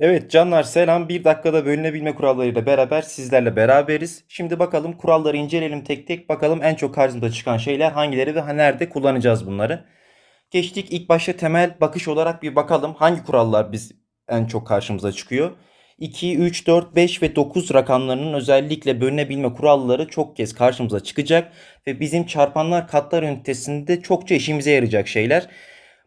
Evet canlar selam. Bir dakikada bölünebilme kurallarıyla beraber sizlerle beraberiz. Şimdi bakalım kuralları inceleyelim tek tek. Bakalım en çok karşımıza çıkan şeyler hangileri ve nerede kullanacağız bunları. Geçtik ilk başta temel bakış olarak bir bakalım hangi kurallar biz en çok karşımıza çıkıyor. 2, 3, 4, 5 ve 9 rakamlarının özellikle bölünebilme kuralları çok kez karşımıza çıkacak ve bizim çarpanlar katlar ünitesinde çokça işimize yarayacak şeyler.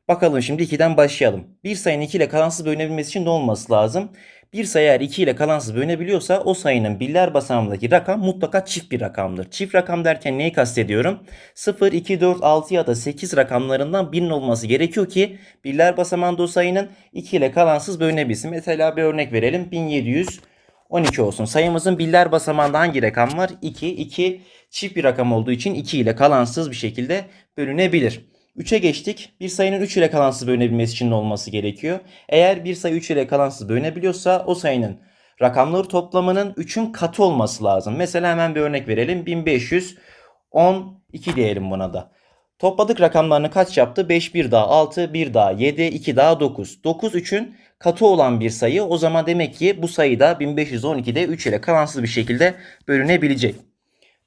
Bakalım şimdi 2'den başlayalım. Bir sayının 2 ile kalansız bölünebilmesi için ne olması lazım? Bir sayı eğer 2 ile kalansız bölünebiliyorsa o sayının birler basamağındaki rakam mutlaka çift bir rakamdır. Çift rakam derken neyi kastediyorum? 0, 2, 4, 6 ya da 8 rakamlarından birinin olması gerekiyor ki birler basamağında o sayının 2 ile kalansız bölünebilsin. Mesela bir örnek verelim. 1712 olsun. Sayımızın birler basamağında hangi rakam var? 2. 2 çift bir rakam olduğu için 2 ile kalansız bir şekilde bölünebilir. 3'e geçtik. Bir sayının 3 ile kalansız bölünebilmesi için ne olması gerekiyor? Eğer bir sayı 3 ile kalansız bölünebiliyorsa o sayının rakamları toplamının 3'ün katı olması lazım. Mesela hemen bir örnek verelim. 1512 diyelim buna da. Topladık rakamlarını kaç yaptı? 5 bir daha 6, 1 daha 7, 2 daha 9. 9 3'ün katı olan bir sayı. O zaman demek ki bu sayı da 1512'de 3 ile kalansız bir şekilde bölünebilecek.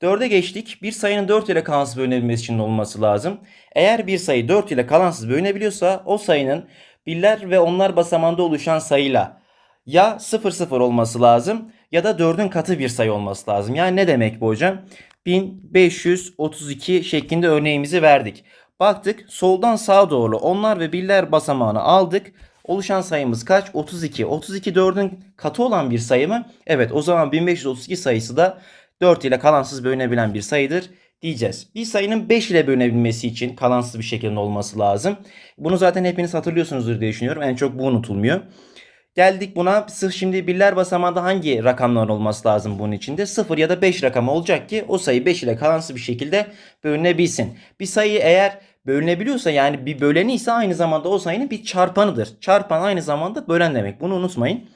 4'e geçtik. Bir sayının 4 ile kalansız bölünebilmesi için olması lazım. Eğer bir sayı 4 ile kalansız bölünebiliyorsa o sayının birler ve onlar basamağında oluşan sayıyla ya 0 0 olması lazım ya da 4'ün katı bir sayı olması lazım. Yani ne demek bu hocam? 1532 şeklinde örneğimizi verdik. Baktık soldan sağa doğru onlar ve birler basamağını aldık. Oluşan sayımız kaç? 32. 32 4'ün katı olan bir sayı mı? Evet o zaman 1532 sayısı da 4 ile kalansız bölünebilen bir sayıdır diyeceğiz. Bir sayının 5 ile bölünebilmesi için kalansız bir şekilde olması lazım. Bunu zaten hepiniz hatırlıyorsunuzdur diye düşünüyorum. En çok bu unutulmuyor. Geldik buna. Sırf şimdi birler basamağında hangi rakamlar olması lazım bunun içinde? 0 ya da 5 rakamı olacak ki o sayı 5 ile kalansız bir şekilde bölünebilsin. Bir sayı eğer bölünebiliyorsa yani bir böleni ise aynı zamanda o sayının bir çarpanıdır. Çarpan aynı zamanda bölen demek. Bunu unutmayın.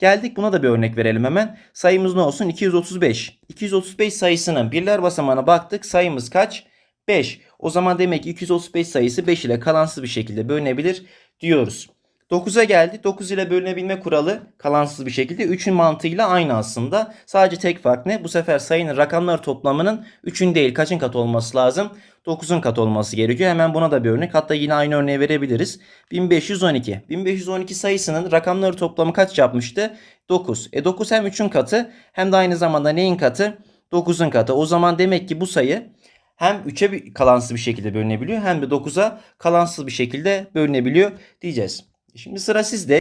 Geldik buna da bir örnek verelim hemen. Sayımız ne olsun? 235. 235 sayısının birler basamağına baktık. Sayımız kaç? 5. O zaman demek ki 235 sayısı 5 ile kalansız bir şekilde bölünebilir diyoruz. 9'a geldi. 9 ile bölünebilme kuralı kalansız bir şekilde 3'ün mantığıyla aynı aslında. Sadece tek fark ne? Bu sefer sayının rakamları toplamının 3'ün değil kaçın katı olması lazım? 9'un katı olması gerekiyor. Hemen buna da bir örnek. Hatta yine aynı örneği verebiliriz. 1512. 1512 sayısının rakamları toplamı kaç yapmıştı? 9. E 9 hem 3'ün katı hem de aynı zamanda neyin katı? 9'un katı. O zaman demek ki bu sayı hem 3'e bir kalansız bir şekilde bölünebiliyor hem de 9'a kalansız bir şekilde bölünebiliyor diyeceğiz. Şimdi sıra sizde.